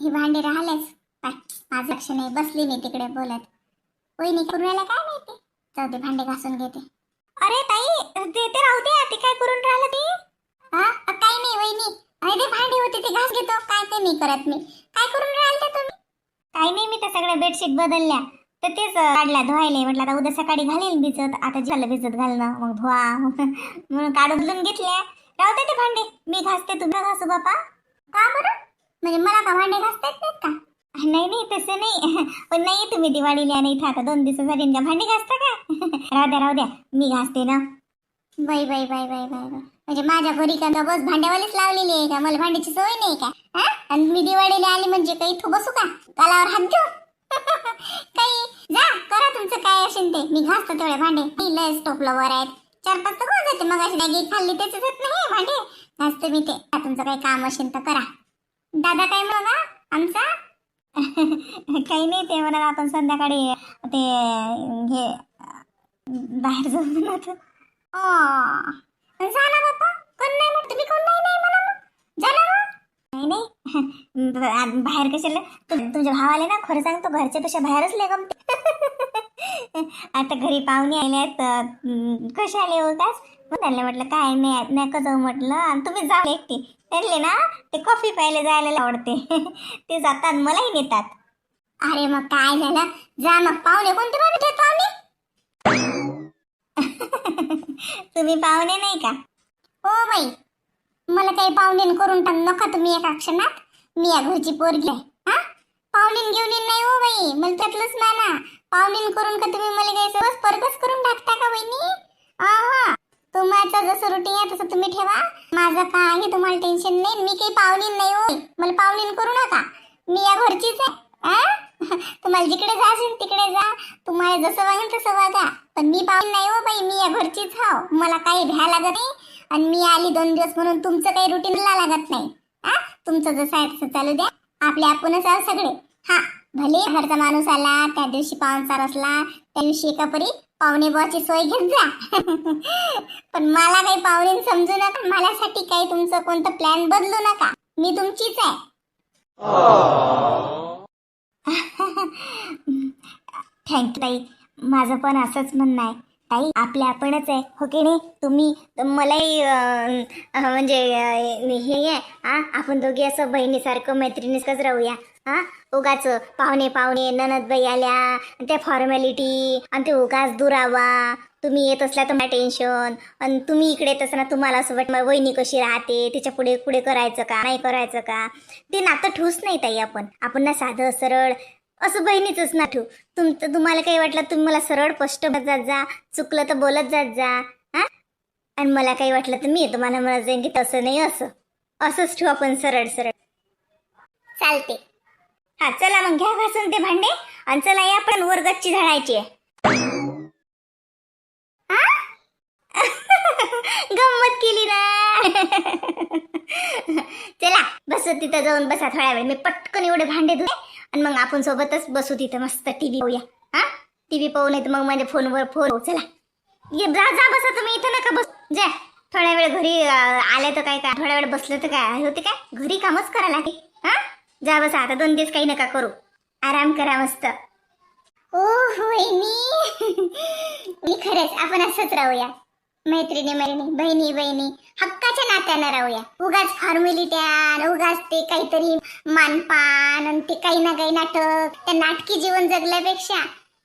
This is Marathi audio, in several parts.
हे भांडे राहिलेच. काय माझं लक्ष नाही बसली मी तिकडे बोलत. वहिनी करून राहिला काय माहिती? जाऊ दे भांडे घासून घेते. अरे ताई ते ते राहू दे ते काय करून राहिलं ते? हा? काय काही नाही वहिनी. अरे ते भांडे होते ते घास घेतो. काय ते नाही करत मी काय करून राहिले तुम्ही? काही नाही मी तर सगळ्या बेडशीट बदलल्या. तर तेच काढल्या धुवायला. म्हटलं आता उद्या सकाळी घालेल भिजत. आता झालं भिजत घालणं. मग धुवा. म्हणून काढून घेतल्या. राहू दे ते भांडे. मी घासते तुम्ही. घासू बापा. का बरं? म्हणजे मला का भांडे घासतात नाहीत का? नाही नाही तसं नाही. पण नाही तुम्ही दिवाळीला नाही इथं आता दोन दिवसासाठी का भांडी घासता का? राहू द्या राहू द्या. मी घासते ना. बाई बाई बाई बाई बाई बाई. म्हणजे माझ्या घरी का बस भांड्यावालीच लावलेली आहे का? मला भांड्याची सवय नाही का? हा? आणि मी दिवाळीला आली म्हणजे काही इथं बसू का गालावर हात घेऊ? काही? जा करा तुमचं काय असेल ते. मी घासतो तेवढे भांडे. मी लय स्टोपला वर आहेत. चार पाच तर कोण जाते. मग अशी मॅगी खाल्ली त्याच नाही भांडे. घासते मी ते. तुमचं काही काम असेल तर करा. दादा काय म्हणा आमचा? काही नाही ते म्हणा आपण संध्याकाळी ते हे बाहेर जाऊ म्हणत. जा बाप्पा कोण नाही म्हणत? तुम्ही कोण नाही नाही म्हणा मग. नाही नाही. बाहेर कशाला? तुझ्या तुमच्या भावाले ना खरं सांगतो घरच्या पेक्षा बाहेरच लय गमते. आता घरी पाहुणे आले आहेत अं, कसे आले हो कास म्हटलं काय नाही नाही जाऊ म्हटलं. आणि तुम्ही जा एकटी. त्यांना ना ते कॉफी प्यायला जायला आवडते. ते जातात मलाही नेतात. अरे मग काय झालं? जा मग पाहुणे कोणते पाहुणे पाहुणे? तुम्ही पाहुणे नाही का? हो बाई. मला काही पाहुणे करून टाक नका तुम्ही एका क्षणात. मी या घरची पोरगी आहे. हा? पाहुणे घेऊन येईन नाही हो बाई. मला त्यातलंच ना पाहुणे करून का तुम्ही मला काही सहज परगच करून टाकता का बहिणी हा तुमचं जसं रुटीन आहे तसं तुम्ही ठेवा. माझं काय आहे तुम्हाला टेन्शन नाही मी काही पाहुणीन नाही हो. मला पाहुणीन करू नका. मी या घरचीच आहे तुम्हाला जिकडे जाशील तिकडे जा. तुम्हाला जसं वागेल तसं वागा. पण मी पाहून नाही हो बाई मी या घरचीच हाव. मला काही भ्या लागत नाही. आणि मी आली दोन दिवस म्हणून तुमचं काही रुटीनला लागत नाही. हा तुमचं जसं आहे तसं चालू द्या. आपले आपणच आहोत सगळे. हा भले घरचा माणूस आला त्या दिवशी पाहुणचार असला त्या दिवशी एका परी पाहुणे बुवाची सोय घेत जा. पण मला काही पाहुणे समजू नका. मलासाठी काही तुमचं कोणतं प्लॅन बदलू नका. मी तुमचीच आहे. थँक्यू ताई माझं पण असंच म्हणणं आहे. ताई आपले आपणच आहे हो की नाही? तुम्ही मलाही अं, अं, म्हणजे अं, हे आहे हा आपण दोघी असं बहिणीसारखं मैत्रिणीसारखंच राहूया. हा उगाच पाहुणे पाहुणे ननदबाई आल्या आणि त्या फॉर्मॅलिटी आणि ते उगाच दुरावा. तुम्ही येत असल्या तर मला टेन्शन आणि तुम्ही इकडे येत असताना तुम्हाला असं वाटतं वहिनी कशी राहते? तिच्या पुढे पुढे करायचं का? नाही करायचं का? ते नातं ठूस नाही ताई आपण. आपण ना साधं सरळ असं बहिणीचंच ना ठेवू. तुम तुम्हाला काही वाटलं तुम्ही मला सरळ स्पष्ट जात जा चुकलं तर बोलत जात जा हा? आणि मला काही वाटलं तर मी तुम्हाला म्हणत जाईन की तसं नाही असं. असंच ठेवू आपण सरळ सरळ. चालते हा चला मग घ्या घासून ते भांडे आणि चला या पण वर गच्ची झाडायची गंमत केली ना. चला बस तिथं जाऊन बसा थोड्या वेळ. मी पटकन एवढे भांडे धुते. आणि मग आपण सोबतच बसू तिथं मस्त टीव्ही पाहूया. हा? टीव्ही पाहू नाही तर मग माझ्या फोनवर फोन. चला. ये जा जा बसा तुम्ही. इथं नका बस. जा. थोड्या वेळ घरी आले तर काय काय? थोड्या वेळ बसलं तर काय? होते काय? घरी कामच करा लागेल. हा? जा बसा. आता दोन दिवस काही नका करू. आराम करा मस्त. ओ मी. मी खरंच. आपण असंच राहूया. मैत्रिणी मैत्रिणी बहिणी बहिणी हक्काच्या नात्यानं राहूया. उगाच फॉर्मॅलिट्या उगाच ते काहीतरी मानपान आणि ते काही ना काही नाटक. त्या नाटकी जीवन जगल्यापेक्षा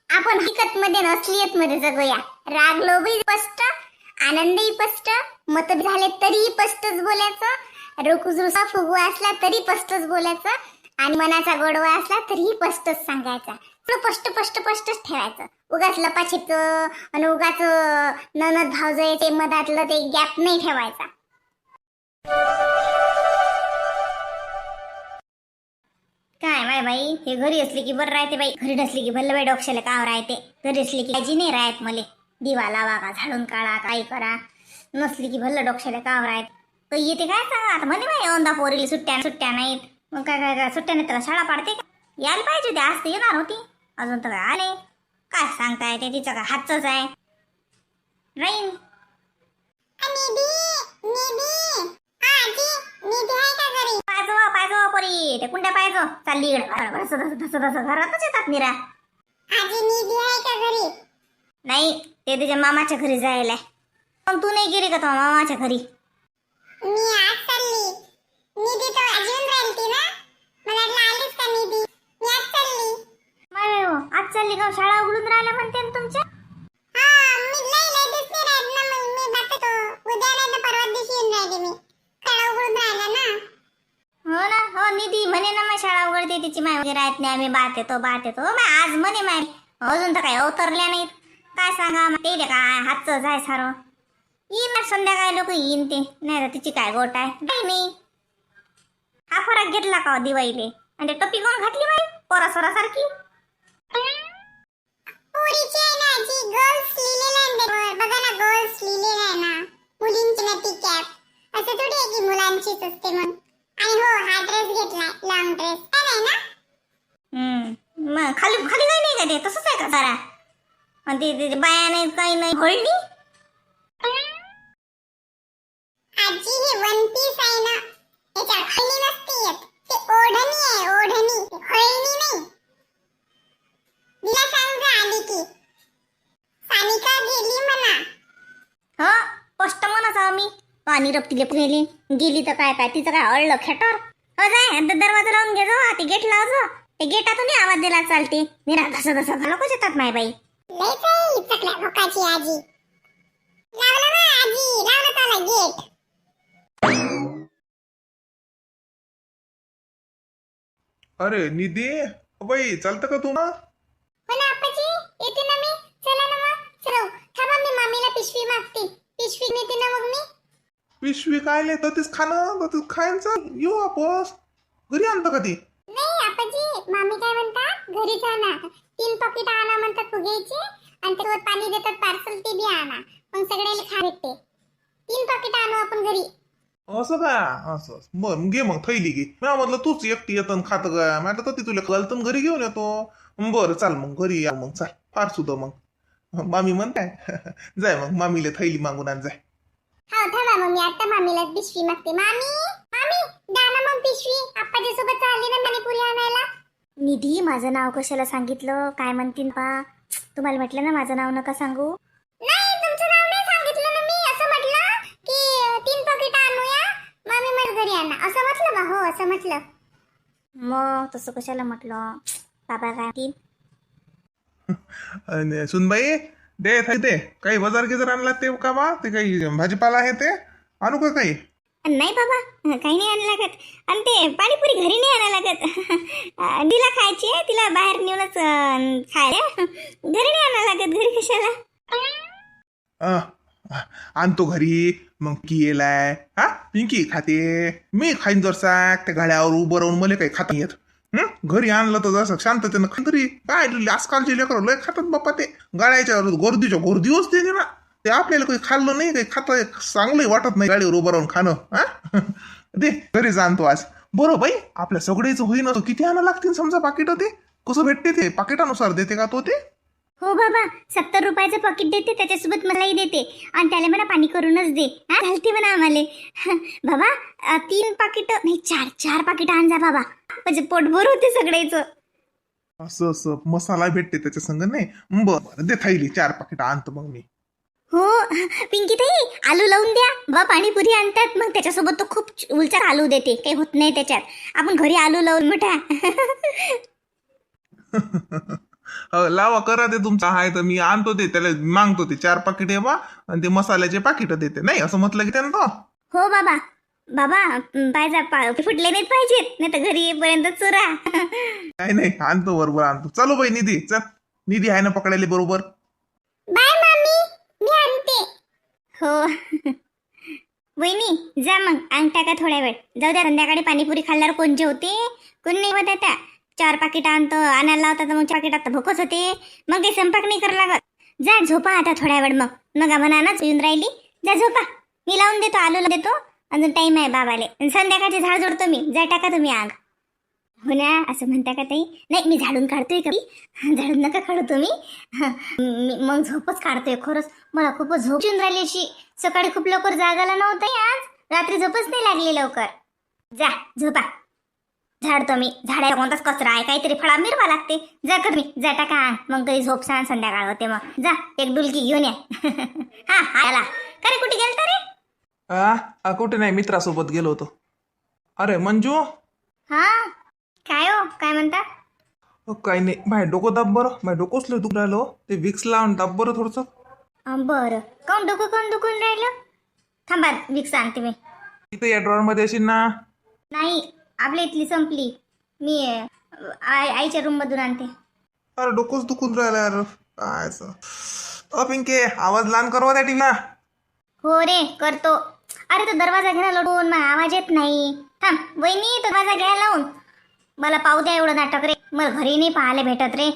आपण हकीकत मध्ये नसलियत मध्ये जगूया. राग लोभही स्पष्ट आनंदही स्पष्ट मत झाले तरीही स्पष्टच बोलायचं. रुकजुसा फुगवा असला तरी स्पष्टच बोलायचं. आणि मनाचा गोडवा असला तरीही स्पष्टच सांगायचा. स्पष्ट स्पष्ट स्पष्टच ठेवायचं. उगाच लपाछिपच आणि उगाच ननद भावजयचे मधातलं ते गॅप नाही ठेवायचा. काय माय बाई हे घरी असली की बरं राहते बाई. घरी नसली की भल्ल बाई डोक्षाला काव राहते. घरी असली की काळजी नाही राहत मले. दिवा लावा का झाडून काढा काही करा. नसली की भल्ल डोक्षाला काव राहत. तर येते काय सांगा आता म्हणे बाई औंदा पोरीला सुट्ट्या सुट्ट्या नाहीत. मग काय काय काय? सुट्ट्या नाही त्याला शाळा पाडते का? यायला पाहिजे होती आज तर येणार होती. अजून तर काय आले? काय सांगताय ते? तिचं काय हातच आहे? राहीन. पाहिजो पाहिजो पोरी. ते कुंड्या पाहिजो चालली इकडे. धस धस धस धस घरातच येतात निरा नाही ते तिच्या मामाच्या घरी जायला पण तू नाही गेली का तो मामाच्या घरी? मी आज चालली. निधी तो अजून राहिली ना. मला वाटलं आलीच का निधी? मी आज माय हो, आज चालली का शाळा उघडून राहिल्या म्हणते ना तुमच्या? हा मी नाही राहत ना मग मी बघतो उद्या नाही तर परवा दिवशी येऊन राहिली मी. कळा उघडून राहिला ना. हो ना हो निधी म्हणे ना मग शाळा उघडते तिची. माय वगैरे आहेत नाही आम्ही बात येतो बात येतो. माय आज म्हणे माय. अजून तर काही अवतरल्या नाहीत. काय सांगा मग ते काय हातचं जाय सारं. येईन ना संध्याकाळी लोक येईन ते. नाही तर तिची काय गोट आहे. काही नाही हा फरक घेतला का हो दिवाळीले? आणि ते टप्पी कोण घातली बाई? पोरा सोरासारखी बघा लिहिलेलं आहे ना मुलींची ना कॅप असं थोडी आहे की मुलांचीच असते मग आणि हो हा ड्रेस घेतलाय लॉंग ड्रेस काय नाही ना? हम्म. मग खाली खाली काही नाही का ते? तसंच आहे का सारा आणि ते- ते बाया नाही काही नाही. होळली आजी हे वन पीस आहे ना त्याच्यावर हळणी नसते येत ते ओढणी आहे ओढणी ते हळणी नाही तिला सांग जा आली की सानिका गेली म्हणा हो स्पष्ट म्हणत आहो मी पाणी रक्तीले गेली गेली तर काय काय? तिचं काय अळलं खेटर? दरवाजा लावून घे जो. ते गेट लावजो ते गेटातून आवाज दिला चालते. निरा धसं घालो कसे येतात माय बाई? लयच आहे चकल्या भोकाची आजी. लावलं ना आजी. लावलं त्याला गेट अरे निधी? बाई चालतं का तू ना? हो ना आप्पाजी. येते ना मी. चला ना मग. चलो थांबा मी मामीला पिशवी मागते. पिशवी नेते ना मग मी. पिशवी काय लय ततीच खाणं ततीच खायचं? येऊ वापस घरी आणतं का ती? नाही आपाजी. मामी काय म्हणतात घरी आणा. तीन पॉकेट आणा म्हणतात फुग्याचे. आणि त्याच्यावर पाणी देतात पार्सल ते बी आणा. मग सगळ्याला खा भेटते. तीन पॉकेट आणू आपण घरी. असं का? असं. बरं मग घे मग थैली घे. मी म्हटलं तूच एकटी येतं खात का? म्हटलं तर ती तुला कळतं घरी घेऊन येतो. बरं चाल मग घरी या मग चाल. फार सुद्धा मग. मामी म्हणताय जाय मग मामीला थैली मागून आण जाय. हो थांबा मग मी आता मामीला पिशवी मागते. मामी मामी द्या ना मग पिशवी. आप्पाजी सोबत चालली ना पाणीपुरी आणायला. निधी माझं नाव कशाला सांगितलं? काय म्हणतील पा? तुम्हाला म्हटलं ना माझं नाव नका सांगू. नाही तुमचं नाव नाही सांगितलं ना मी. असं म्हटलं की तीन पॉकेट आणूया. मामी मला घरी आणा. असं म्हटलं बा हो असं म्हटलं. मग तसं कशाला म्हटलं? बाबा काय तीन सुनबाई दे ते काही बाजार गिजार आणला ते का बा? ते काही भाजीपाला आहे ते? आणू का काही? नाही बाबा काही नाही आणायला लागत. आणि ते पाणीपुरी घरी नाही आणायला लागत. तिला खायची आहे तिला बाहेर नेऊनच खायला घरी नाही आणायला लागत घरी कशाला? आणतो घरी. मग की येलाय. हा? पिंकी खाते. मी खाईन जर साक. त्या गाड्यावर उभं राहून मला काही खाता येत? घरी आणलं तर जसं शांततेनं खा तरी. काय आजकालचे लेकर लय खातात बाप्पा ते. गाड्याच्या गर्दीच्या गर्दी असते ना ते आपल्याला काही खाल्लं नाही काही खाता चांगलंही वाटत नाही गाडीवर उभं राहून खाणं हा? दे घरी जाणतो आज. बरं बाई आपल्या सगळेच होईन किती आणा लागतील समजा पाकिट ते? कसं भेटते ते? पाकिटानुसार देते का तो ते? हो बाबा सत्तर रुपयाचं पॉकेट देते त्याच्यासोबत मलाही देते. आणि त्याला म्हणा पाणी करूनच दे. हा? घालते म्हणा आम्हाला. बाबा तीन पाकिट नाही चार चार पाकिट आण जा बाबा. म्हणजे पोटभर होते सगळ्याचं. असं असं मसाला भेटते त्याच्या संग नाही? बरं दे थैली चार पाकिट आणतो मग मी. हो पिंकी ताई आलू लावून द्या. बा पाणीपुरी आणतात. मग त्याच्यासोबत तो खूप उलचार आलू देते. काही होत नाही त्याच्यात. आपण घरी आलू लावून मोठा. लावा करा ते तुमचा आहे तर मी आणतो ते त्याला मागतो ते चार पाकिट आहे बा आणि ते मसाल्याचे पाकिट देते. नाही असं म्हटलं की त्यानं तो. हो बाबा. बाबा पाहिजे पा फुटले नाहीत पाहिजेत. नाही तर घरी येईपर्यंत चुरा. नाही नाही आणतो बरोबर आणतो. चलो बाई निधी. चल. निधी आहे ना पकडायला बरोबर? बाय मामी. मी आणते. हो. वहिनी जा मग. अंग टाका थोड्या वेळ? जाऊ द्या संध्याकाळी पाणीपुरी खाल्ल्यावर कोण जेवते? कोण नाही होत आता चार पाकिट आणतो आणायला लावतात मग चार पाकिटात तर भूकच होते. मग ते स्वयंपाक नाही करा लागत. जा झोपा आता थोड्या वेळ मग. मग म्हणा नाच येऊन राहिली. जा झोपा. मी लावून देतो आलूला देतो. अजून टाईम आहे बाबाले. आणि संध्याकाळचे झाड जोडतो मी. जा टाका तुम्ही आग. हो ना असं म्हणता का ताई? नाही मी झाडून काढतोय कधी झाडून नका काढू तुम्ही. मग झोपच काढतोय खरंच. मला खूपच झोप येऊन राहिली अशी. सकाळी खूप लवकर जागाला नव्हतं आज. रात्री झोपच नाही लागली लवकर. जा झोपा. झाडतो मी झाडाला कोणताच कचरा आहे काहीतरी फळा मिरवा लागते. जा कर मी जा टाका. मग कधी झोप सांग संध्याकाळ होते मग. जा एक डुलकी घेऊन या. हा आला. का रे कुठे गेलता रे? आ कुठे नाही मित्रासोबत गेलो होतो. अरे मंजू? हा? काय हो? काय म्हणता? काही नाही. माय डोकं दाब बरं. माय डोकंच लय दुखू राहिलो. ते विक्स लावून दाब बरं थोडंसं. बरं. काऊन डोकं काऊन दुखून राहिलं? थांबा विक्स आणते मी. इथे या ड्रॉवरमध्ये असेल ना? नाही. आपल्या इथली संपली. मी आई आईच्या रूम मधून आणते. अरे डोकंच दुखून राहिलं यार. काय असं. अ पिंके आवाज लहान करवा त्या टीव्हीला हो रे करतो. अरे तो दरवाजा घ्या लढून मग आवाज येत नाही. थांब वहिनी तो दरवाजा घ्या लावून. मला पाहू द्या एवढं नाटक रे. मला घरी नाही पाहायला भेटत रे.